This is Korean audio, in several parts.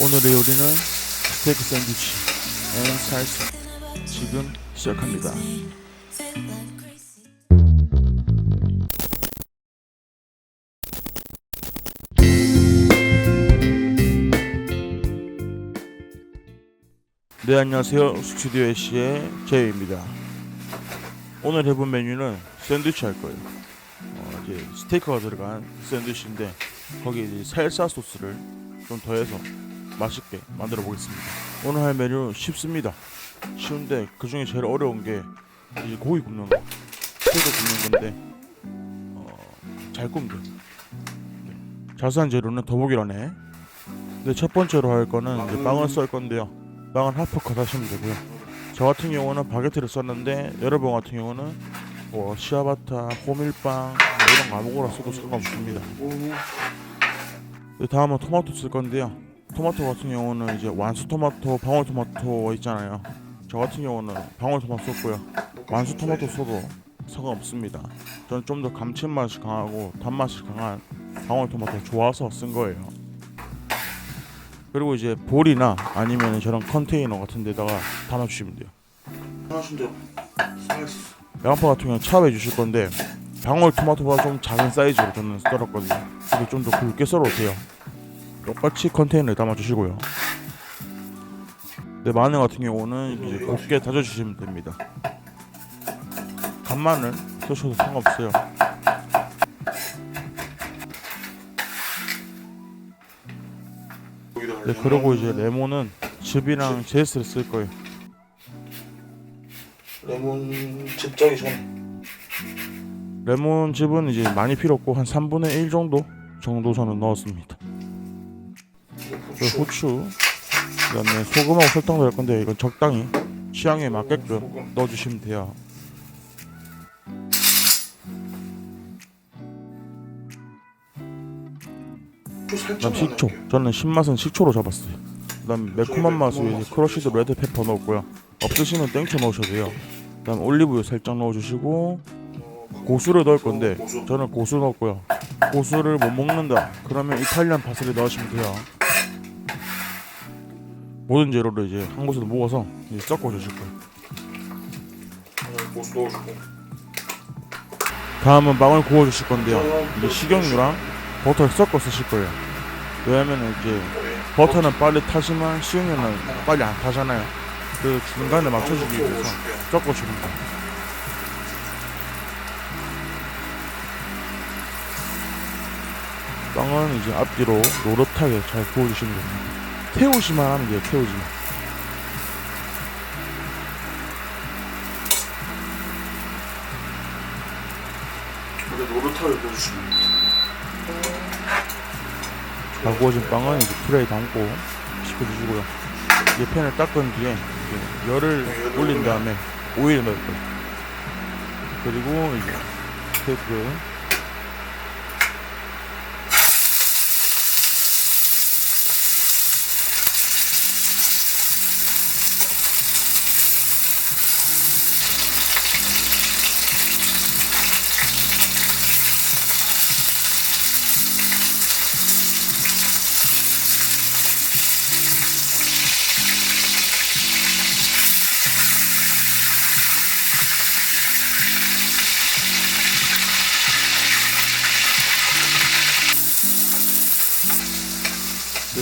오늘의 요리는 스테이크 샌드위치. 앤 살사 지금 시작합니다. 네 안녕하세요. 스튜디오 애쉬의 제이입니다. 오늘 해본 메뉴는 샌드위치 할 거예요. 어, 이제 스테이크가 들어간 샌드위치인데 거기에 이제 살사 소스를 좀 더해서 맛있게 만들어 보겠습니다. 오늘 할 메뉴 쉽습니다. 쉬운데 그 중에 제일 어려운 게 이제 고기 굽는 거, 스테이크 굽는 건데 어, 잘 돼요. 네. 자세한 재료는 더보기란에. 근데 첫 번째로 할 거는 이제 빵을 썰 건데요. 빵은 하프 컷 하시면 되고요. 저 같은 경우는 바게트를 썼는데 여러분 같은 경우는 뭐 시아바타, 호밀빵 뭐 이런 거 아무거나 써도 상관없습니다. 네, 다음은 토마토 쓸 건데요. 토마토 같은 경우는 이제 완수 토마토, 방울 토마토 있잖아요. 저 같은 경우는 방울 토마토 썼고요. 완수 토마토 써도 상관없습니다. 저는 좀 더 감칠맛이 강하고 단맛이 강한 방울 토마토 좋아서 쓴 거예요. 그리고 이제 볼이나 아니면 저런 컨테이너 같은 데다가 담아주시면 돼요. 살았어. 양파 같은 경우는 차에 주실 건데 방울 토마토보다 좀 작은 사이즈로 저는 썰었거든요. 이게 좀더 굵게 썰어도 돼요. 똑같이 컨테이너에 담아주시고요. 네, 마늘 같은 경우는 이제 곱게 다져주시면 됩니다. 간마늘 쓰셔도 상관없어요. 네, 그리고 이제 레몬은 즙이랑 제스를 쓸 거예요. 레몬 즙 짜기 전에 레몬 즙은 이제 많이 필요 없고 한 3분의 1 정도 정도 저는 넣었습니다. 그 후추, 후추, 그다음에 소금하고 설탕 넣을 건데 이건 적당히 취향에 맞게끔 소금. 넣어주시면 돼요. 후추 그다음 식초. 저는 신맛은 식초로 잡았어요. 그다음 매콤한 맛을 이제 크러쉬드 레드 페퍼 넣었고요. 없으시면 땡초 넣으셔도 돼요. 그다음 올리브유 살짝 넣어주시고 어, 고수를 넣을 건데. 저는 고수 넣었고요. 고수를 못 먹는다. 그러면 이탈리안 파슬리 넣으시면 돼요. 모든 재료를 이제 한 곳에서 모아서 이제 섞어 주실 거예요. 넣어주고 다음은 빵을 구워 주실 건데요. 이제 식용유랑 버터를 섞어 쓰실 거예요. 왜냐면 이제 버터는 빨리 타지만 식용유는 빨리 안 타잖아요. 그 중간에 맞춰주기 위해서 섞어 주는 거예요. 빵은 이제 앞뒤로 노릇하게 잘 구워주시면 됩니다. 태우시만 하면 돼요, 태우지만. 근데 노릇하게 넣어주시면 다 구워진 빵은 이제 트레이 담고 식혀주시고요. 이제 팬을 닦은 뒤에 이제 열을 올린 다음에 오일을 넣을 거예요. 그리고 이제 스테이크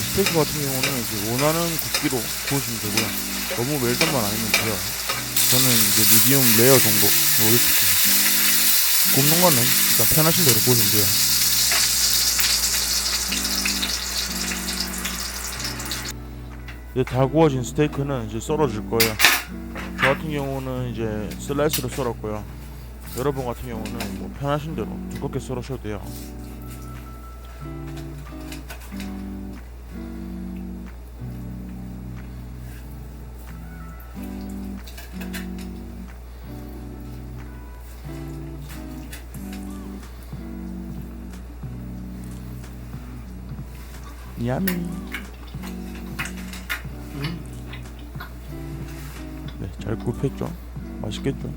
스테이크 같은 경우는 이제 원하는 굵기로 구우시면 되고요. 너무 웰던만 아니면 돼요. 저는 이제 미디움 레어 정도 뭐 이렇게 굽는 거는 일단 편하신 대로 구우시면 돼요. 이제 다 구워진 스테이크는 이제 썰어줄 거예요. 저 같은 경우는 이제 슬라이스로 썰었고요. 여러분 같은 경우는 뭐 편하신 대로 두껍게 썰으셔도 돼요. 야미. 네, 잘 굽혔죠. 맛있겠죠.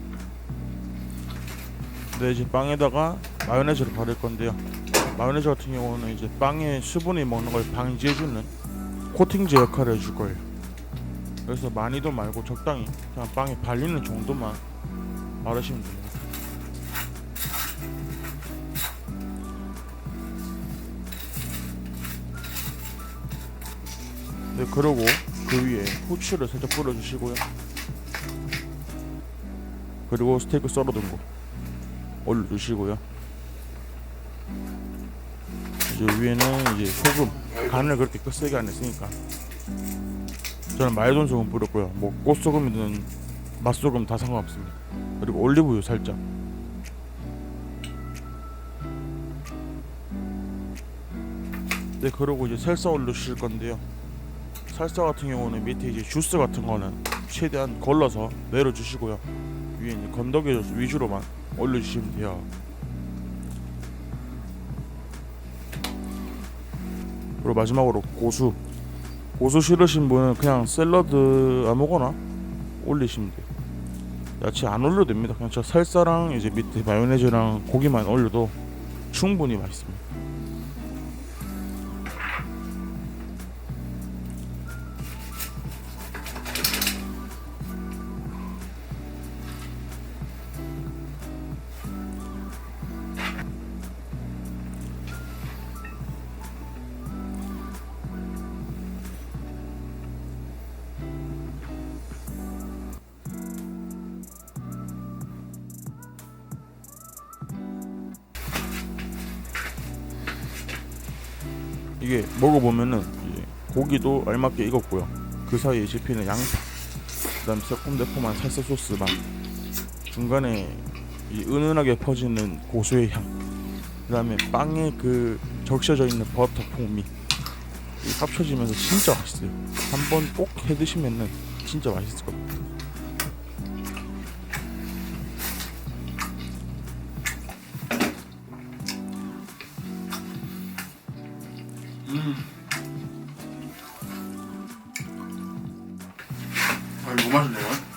네, 이제 빵에다가 마요네즈를 바를 건데요. 마요네즈 같은 경우는 이제 빵에 수분이 먹는 걸 방지해주는 코팅제 역할을 해줄 거예요. 그래서 많이도 말고 적당히 그냥 빵에 발리는 정도만 바르시면 됩니다. 네, 그러고 그 위에 후추를 살짝 뿌려주시고요. 그리고 스테이크 썰어둔 거 올려주시고요. 이제 위에는 이제 소금 간을 그렇게 세게 안 했으니까 저는 말돈 소금 뿌렸고요. 뭐 꽃소금이든 맛소금 다 상관없습니다. 그리고 올리브유 살짝. 네, 그러고 이제 살사 올려주실 건데요. 살사 같은 경우는 밑에 이제 주스 같은 거는 최대한 걸러서 내려주시고요. 위에 이제 건더기 위주로만 올려주시면 돼요. 그리고 마지막으로 고수. 고수 싫으신 분은 그냥 샐러드 아무거나 올리시면 돼요. 야채 안 올려도 됩니다. 그냥 저 살사랑 이제 밑에 마요네즈랑 고기만 올려도 충분히 맛있습니다. 이게 먹어보면은 고기도 알맞게 익었고요. 그 사이에 씹히는 양파, 그다음 새콤달콤한 살사 소스만 중간에 이 은은하게 퍼지는 고수의 향, 그다음에 빵에 그 적셔져 있는 버터 풍미 이 합쳐지면서 진짜 맛있어요. 한번 꼭 해 드시면은 진짜 맛있을 겁니다. 아 이거 맛있네요.